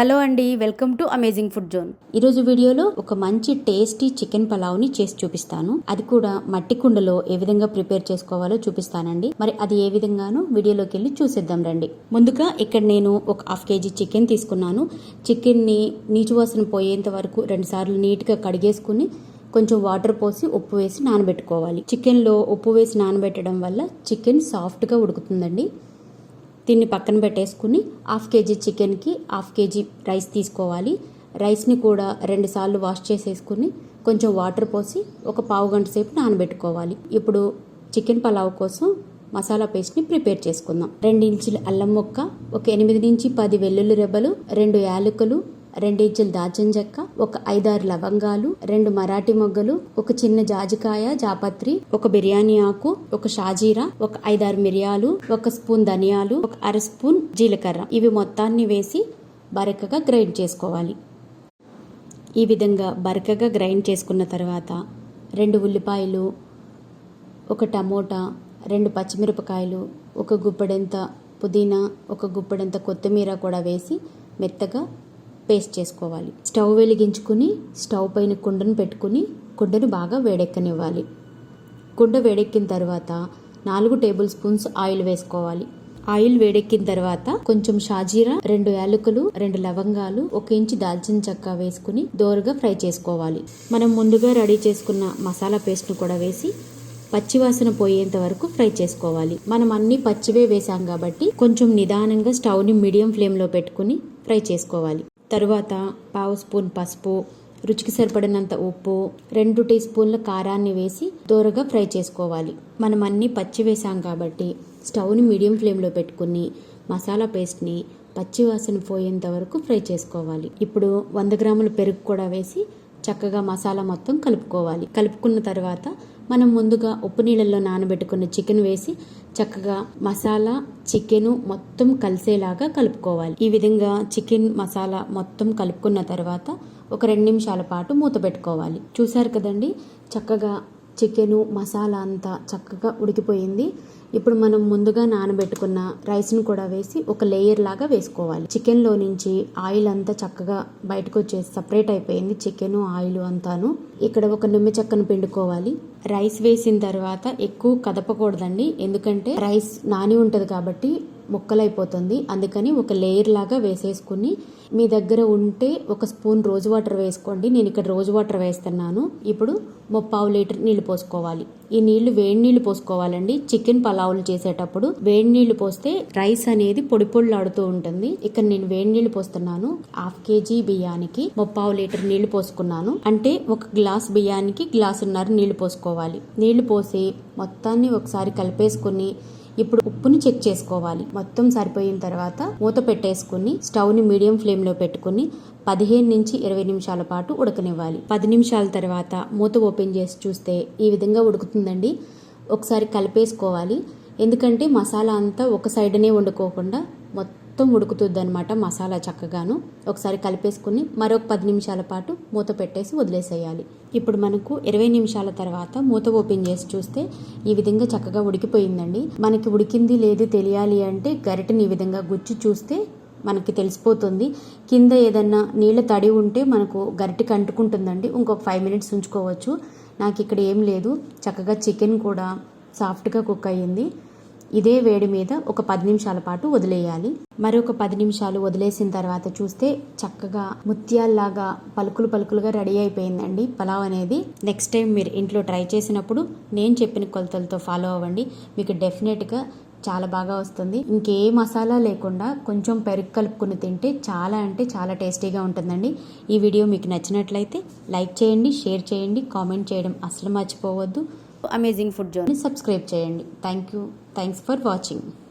Hello అండి welcome to amazing food zone. ఈరోజు వీడియోలో ఒక మంచి టేస్టీ చికెన్ పలావ్ని చేసి చూపిస్తాను. అది కూడా మట్టి కుండలో ఏ విధంగా ప్రిపేర్ చేసుకోవాలో చూపిస్తానండి. మరి అది ఏ విధంగానో వీడియోలోకి వెళ్ళి చూసేద్దాం రండి. ముందుగా ఇక్కడ నేను ఒక హాఫ్ కేజీ చికెన్ తీసుకున్నాను. చికెన్ని నీచు వాసన పోయేంత వరకు రెండుసార్లు నీట్గా కడిగేసుకుని కొంచెం వాటర్ పోసి ఉప్పు వేసి నానబెట్టుకోవాలి. చికెన్లో ఉప్పు వేసి నానబెట్టడం వల్ల చికెన్ సాఫ్ట్గా ఉడుకుతుందండి. దీన్ని పక్కన పెట్టేసుకుని హాఫ్ కేజీ చికెన్కి హాఫ్ కేజీ రైస్ తీసుకోవాలి. రైస్ని కూడా రెండుసార్లు వాష్ చేసేసుకుని కొంచెం వాటర్ పోసి ఒక పావు గంట సేపు నానబెట్టుకోవాలి. ఇప్పుడు చికెన్ పలావ్ కోసం మసాలా పేస్ట్ని ప్రిపేర్ చేసుకుందాం. రెండు ఇంచుల అల్లం ముక్క ఒక ఎనిమిది నుంచి పది వెల్లుల్లి రెబ్బలు రెండు యాలకులు రెండు దాల్చిన చెక్క ఒక ఐదారు లవంగాలు రెండు మరాఠీ మొగ్గలు ఒక చిన్న జాజికాయ జాపత్రి ఒక బిర్యానీ ఆకు ఒక షాజీరా ఒక ఐదారు మిరియాలు ఒక స్పూన్ ధనియాలు ఒక అర స్పూన్ జీలకర్ర. ఇవి మొత్తాన్ని వేసి బరకగా గ్రైండ్ చేసుకోవాలి. ఈ విధంగా బరకగా గ్రైండ్ చేసుకున్న తర్వాత రెండు ఉల్లిపాయలు ఒక టమోటా రెండు పచ్చిమిరపకాయలు ఒక గుప్పెడంత పుదీనా ఒక గుప్పెడంత కొత్తిమీర కూడా వేసి మెత్తగా పేస్ట్ చేసుకోవాలి. స్టవ్ వెలిగించుకుని స్టవ్ పైన కుండను పెట్టుకుని కుండను బాగా వేడెక్కనివ్వాలి. కుండ వేడెక్కిన తర్వాత నాలుగు టేబుల్ స్పూన్స్ ఆయిల్ వేసుకోవాలి. ఆయిల్ వేడెక్కిన తర్వాత కొంచెం షాజీరా రెండు యాలకులు రెండు లవంగాలు ఒక ఇంచు దాల్చిన చెక్క వేసుకుని దోరగా ఫ్రై చేసుకోవాలి. మనం ముందుగా రెడీ చేసుకున్న మసాలా పేస్ట్ను కూడా వేసి పచ్చివాసన పోయేంత వరకు ఫ్రై చేసుకోవాలి. మనం అన్ని పచ్చివే వేసాం కాబట్టి కొంచెం నిదానంగా స్టవ్ని మీడియం ఫ్లేమ్లో పెట్టుకుని ఫ్రై చేసుకోవాలి. తరువాత పావు స్పూన్ పసుపు రుచికి సరిపడినంత ఉప్పు రెండు టీ స్పూన్ల కారాన్ని వేసి దోరగా ఫ్రై చేసుకోవాలి. మనం అన్ని పచ్చి వేసాం కాబట్టి స్టవ్ని మీడియం ఫ్లేమ్లో పెట్టుకుని మసాలా పేస్ట్ని పచ్చి వాసన పోయేంత వరకు ఫ్రై చేసుకోవాలి. ఇప్పుడు వంద గ్రాముల పెరుగు కూడా వేసి చక్కగా మసాలా మొత్తం కలుపుకోవాలి. కలుపుకున్న తర్వాత మనం ముందుగా ఉప్పు నీళ్ళల్లో నానబెట్టుకున్న చికెన్ వేసి చక్కగా మసాలా చికెన్ మొత్తం కలిసేలాగా కలుపుకోవాలి. ఈ విధంగా చికెన్ మసాలా మొత్తం కలుపుకున్న తర్వాత ఒక రెండు నిమిషాల పాటు మూత పెట్టుకోవాలి. చూసారు కదండి? చక్కగా చికెను మసాలా అంతా చక్కగా ఉడికిపోయింది. ఇప్పుడు మనం ముందుగా నానబెట్టుకున్న రైస్ను కూడా వేసి ఒక లేయర్ లాగా వేసుకోవాలి. చికెన్లో నుంచి ఆయిల్ అంతా చక్కగా బయటకు వచ్చేసి సపరేట్ అయిపోయింది చికెన్ ఆయిల్ అంతాను. ఇక్కడ ఒక నిమ్మ చెక్కను పిండుకోవాలి. రైస్ వేసిన తర్వాత ఎక్కువ కదపకూడదండి ఎందుకంటే రైస్ నాని ఉంటుంది కాబట్టి ముక్కలైపోతుంది. అందుకని ఒక లేయర్ లాగా వేసేసుకుని మీ దగ్గర ఉంటే ఒక స్పూన్ రోజు వాటర్ వేసుకోండి. నేను ఇక్కడ రోజు వాటర్ వేస్తున్నాను. ఇప్పుడు ముప్పావు లీటర్ నీళ్ళు పోసుకోవాలి. ఈ నీళ్ళు వేడి నీళ్ళు పోసుకోవాలండి. చికెన్ పలావులు చేసేటప్పుడు వేడి నీళ్ళు పోస్తే రైస్ అనేది పొడి పొడిలాడుతూ ఉంటుంది. ఇక్కడ నేను వేడి నీళ్ళు పోస్తున్నాను. హాఫ్ కేజీ బియ్యానికి ముప్పావు లీటర్ నీళ్ళు పోసుకున్నాను. అంటే ఒక గ్లాస్ బియ్యానికి గ్లాసున్నర నీళ్ళు పోసుకోవాలి. నీళ్ళు పోసి మొత్తాన్ని ఒకసారి కలిపేసుకుని ఇప్పుడు ఉప్పుని చెక్ చేసుకోవాలి. మొత్తం సరిపోయిన తర్వాత మూత పెట్టేసుకుని స్టవ్ని మీడియం ఫ్లేమ్లో పెట్టుకుని పదిహేను నుంచి ఇరవై నిమిషాల పాటు ఉడకనివ్వాలి. పది నిమిషాల తర్వాత మూత ఓపెన్ చేసి చూస్తే ఈ విధంగా ఉడుకుతుందండి. ఒకసారి కలిపేసుకోవాలి. ఎందుకంటే మసాలా అంతా ఒక సైడ్నే వండుకోకుండా మొత్తం ఉడుకుతుంది అనమాట మసాలా చక్కగాను. ఒకసారి కలిపేసుకుని మరొక పది నిమిషాల పాటు మూత పెట్టేసి వదిలేసేయాలి. ఇప్పుడు మనకు ఇరవై నిమిషాల తర్వాత మూత ఓపెన్ చేసి చూస్తే ఈ విధంగా చక్కగా ఉడికిపోయిందండి. మనకి ఉడికింది లేదు తెలియాలి అంటే గరిటని ఈ విధంగా గుచ్చి చూస్తే మనకి తెలిసిపోతుంది. కింద ఏదన్నా నీళ్ళ తడి ఉంటే మనకు గరిటెకి అంటుకుంటుందండి. ఇంకొక ఫైవ్ మినిట్స్ ఉంచుకోవచ్చు. నాకు ఇక్కడ ఏం లేదు. చక్కగా చికెన్ కూడా సాఫ్ట్గా కుక్ అయ్యింది. ఇదే వేడి మీద ఒక పది నిమిషాల పాటు వదిలేయాలి. మరొక పది నిమిషాలు వదిలేసిన తర్వాత చూస్తే చక్కగా ముత్యాల్లాగా పలుకులు పలుకులుగా రెడీ అయిపోయిందండి పలావ్ అనేది. నెక్స్ట్ టైం మీరు ఇంట్లో ట్రై చేసినప్పుడు నేను చెప్పిన కొలతలతో ఫాలో అవ్వండి. మీకు డెఫినెట్గా చాలా బాగా వస్తుంది. ఇంకే మసాలా లేకుండా కొంచెం పెరుగు కలుపుకుని తింటే చాలా అంటే చాలా టేస్టీగా ఉంటుందండి. ఈ వీడియో మీకు నచ్చినట్లయితే లైక్ చేయండి షేర్ చేయండి కామెంట్ చేయడం అసలు మర్చిపోవద్దు. అమేజింగ్ ఫుడ్ జోన్ సబ్స్క్రైబ్ చేయండి. Thank you thanks for watching